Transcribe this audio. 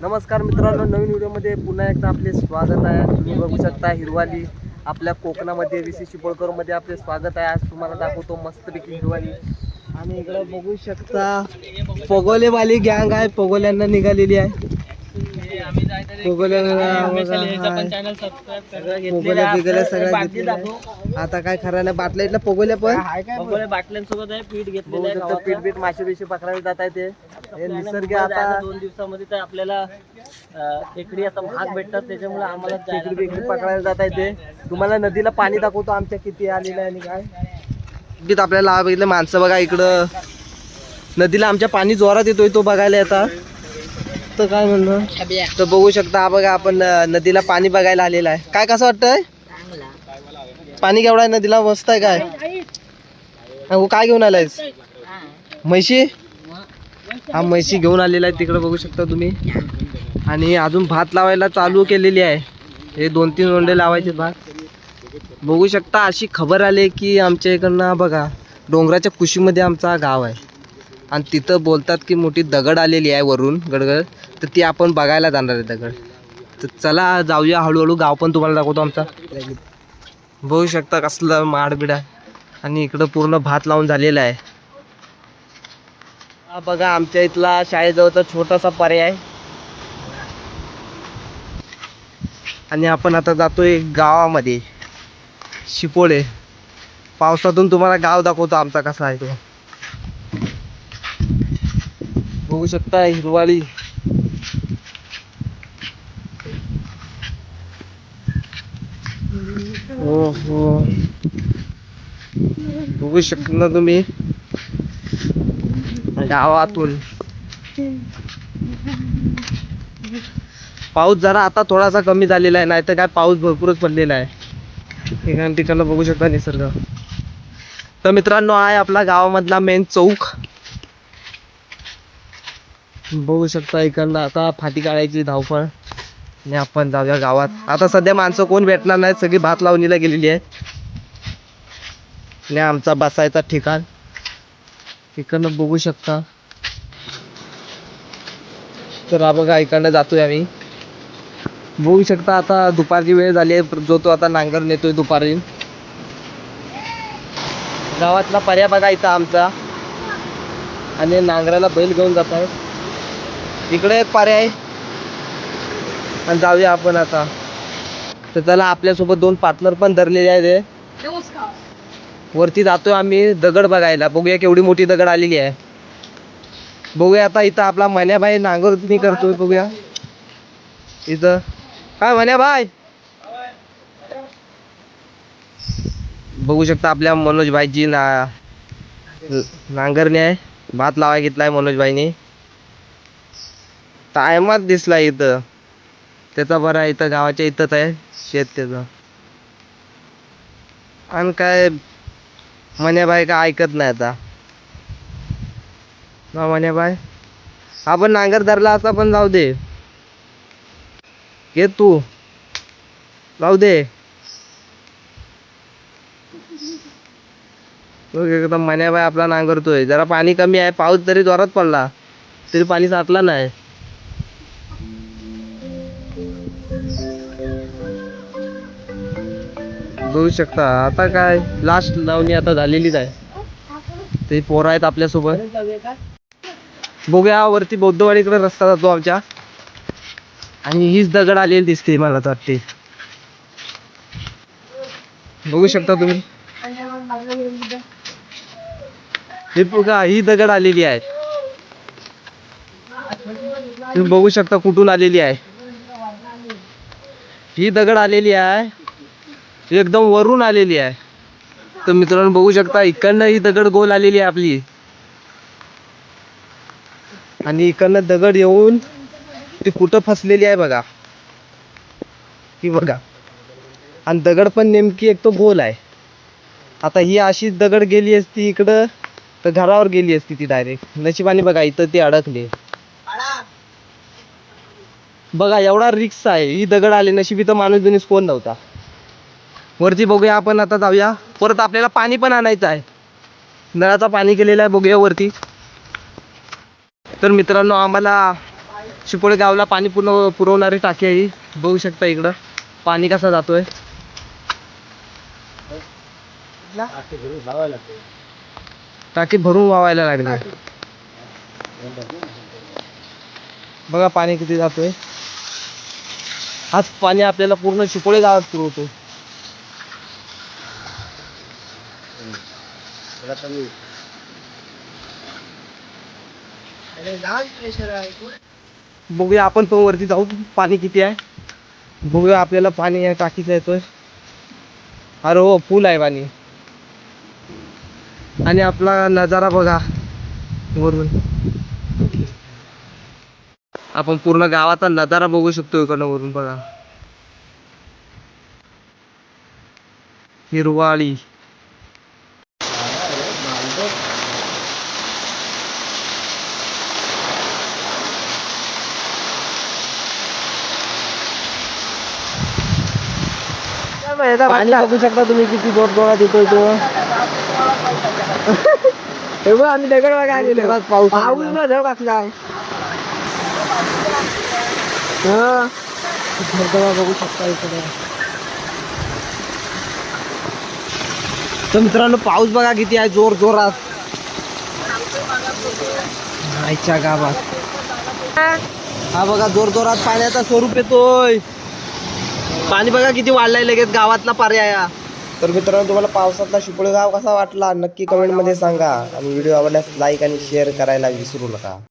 नमस्कार मित्रांनो नवीन व्हिडिओमध्ये पुन्हा एकदा आपले स्वागत आहे. तुम्ही बघू शकता हिरवाली आपल्या कोकणामध्ये ऋषी चिपळकरमध्ये आपले स्वागत आहे. आज तुम्हाला दाखवतो मस्तपैकी हिरवाली. आणि इकडं बघू शकता पगोलेवाली गँग आहे. पगोल्यांना निघालेली आहे. पगोल्यांना. पोगोल्या सगळ्या. आता काय खरं नाही बाटल्या इथल्या पोगोल्या पण. बाटल्यांसोबत आहे पीठ घेतलेलं आहे गावाचं. पीठ बीठ मासे बिशे पकडायला जात आहे ते. हे निसर्ग आता आता दोन दिवसामध्ये तर आपल्याला अं, खेकडी आता महाग भेटतात त्याच्यामुळे आम्हाला जायला खेकडी बिकडी पकडायला जात आहे ते. तुम्हाला नदीला पाणी दाखवतो आमच्या किती आलेलं आहे आणि काय. तिथं आपल्याला बघितलं माणसं बघा इकडं. नदीला आमच्या पाणी जोरात येतोय तो बघायला येतात तर काय म्हणणं? तर बघू शकता हा बघा आपण अं, नदीला पाणी बघायला आलेलं आहे. काय कसं वाटतंय? पाणी केवढं आहे नदीला? मस्त आहे काय? अहो, काय घेऊन आलायस? म्हैशी? हा म्हैशी घेऊन आलेला आहे तिकडे बघू शकता तुम्ही. आणि अजून भात लावायला चालू केलेली आहे. हे दोन तीन रोंडे लावायचे भात. बघू शकता अशी खबर आली की आमच्या इकडनं बघा डोंगराच्या कुशीमध्ये आमचा गाव आहे. आणि तिथं बोलतात की मोठी दगड आलेली आहे वरून गडगड. तर ती आपण बघायला जाणार आहे दगड. तर चला जाऊया. हळूहळू गाव पण तुम्हाला दाखवतो आमचा. बघू शकता कसलं माडबिड. आणि इकडं पूर्ण भात लावून झालेला आहे. हा बघा आमच्या इथला शाळेजवळचा छोटासा पर्याय. आणि आपण आता जातोय गावामध्ये. शिपोळे. पावसातून तुम्हाला गाव दाखवतो आमचा कसा आहे तो. बघू शकता हिरवाळी. हो. बघू शकता तुम्ही. गावातून. पाऊस जरा आता थोडासा कमी झालेला आहे नाही तर काय पाऊस भरपूरच पडलेला आहे. ठिकाण ठिकाणला बघू शकता निसर्ग. तर मित्रांनो आहे आपला गावामधला मेन चौक. बघू शकता इकडनं आता फाटी काढायची धावपळ. आणि आपण जाऊया गावात. आता सध्या माणसं कोण भेटणार नाहीत? सगळी भात लावणीला गेलेली आहे. आणि आमचा बसायचा ठिकाण. इकडनं बघू शकता. तर हा बघा इकडनं जातोय आम्ही. बघू शकता आता दुपारची वेळ झाली आहे. जो तो आता नांगर नेतोय दुपारी. गावातला पर्या बघा इथं आमचा. आणि नांगराला बैल घेऊन जात आहे इकडे एक पर्याय. आणि जाऊया आपण आता. तर त्याला आपल्यासोबत दोन पार्टनर पण धरलेले आहेत वरती जातोय आम्ही दगड बघायला. बघूया केवढी मोठी दगड आलेली आहे. बघूया आता इथं आपला मन्याबाई नांगरणी करतोय बघूया. इथं. काय मन्याबाई बघू शकता आपल्या मनोजबाईची ना नांगरणी आहे. भात लावाय घेतलाय मनोजबाईने टायमात दिसला इथं. त्याचा बरा इथं गावाच्या इथंच आहे शेत त्याचं. आणि काय मन्याबाई काय ऐकत नाही आता. ना मन्याबाई. आपण नांगर धरला असता पण जाऊ दे. घे तू. जाऊ दे. एकदम मन्याबाई आपला नांगरतोय जरा पाणी कमी आहे पाऊस जरी जोरात पडला तरी पाणी साचला नाही. बघू शकता. आता काय? लास्ट लावणी आता झालेलीच आहे. ते पोरं आहेत आपल्यासोबत. बघूया वरती बौद्धवाडीकडे रस्ता जातो आमच्या. आणि हीच दगड आलेली दिसते मला तर वाटते. बघू शकता तुम्ही. हे बघा ही दगड आलेली आहे. तुम्ही बघू शकता कुठून आलेली आहे. ही दगड आलेली आहे. एकदम वरून आलेली आहे. तर मित्रांनो बघू शकता इकडनं ही दगड गोल आलेली आहे आपली. आणि इकडनं दगड येऊन ती कुठं फसलेली आहे बघा. ही बघा. आणि दगड पण नेमकी एक तो गोल आहे. आता ही अशीच दगड गेली असती इकडं तर घरावर गेली असती ती डायरेक्ट नशिबाने बघा इथं ती अडकली. बघा एवढा रिक्स आहे. ही दगड आली नशीब इथं माणूस बिनीस कोण नव्हता. वरती बघूया आपण आता जाऊया. परत आपल्याला पाणी पण आणायचं आहे. नळाचा पाणी केलेलं आहे बघूया वरती. तर मित्रांनो आम्हाला चिपोळे गावला पाणी पूर्ण पुरवणारी टाकी आहे बघू शकता इकडं. पाणी कसं जातोय. टाकी भरून वावायला लागली बघा पाणी किती जातोय. आज पाणी आपल्याला पूर्ण चिपोळे गावात पुरवतो बघूया आपण पण वरती जाऊ. पाणी किती आहे? बघूया आपल्याला पाणी या टाकीचं येतोय. अरे हो फुल आहे पाणी. आणि आपला नजारा बघा वरून. आपण पूर्ण गावाचा नजारा बघू शकतो इकडनं वरून बघा. हिरवाळी. पाणी बघू शकता तुम्ही किती तो? आम्ही दगड बघा पाऊस पाऊस ना टाकलाय धबधबा बघू शकता इकडे. तर मित्रांनो पाऊस बघा किती आहे जोर जोरात. आईच्या गावात. हा बघा जोर जोरात पाण्याचा स्वरूप येतोय. पाणी बघा किती वाढलंय लगेच गावातला पर्याय. तर मित्रांनो तुम्हाला पावसातला शिपळगाव गाव कसा वाटला? नक्की कमेंटमध्ये सांगा. आणि व्हिडिओ आवडल्यास लाईक आणि शेअर करायला विसरू नका.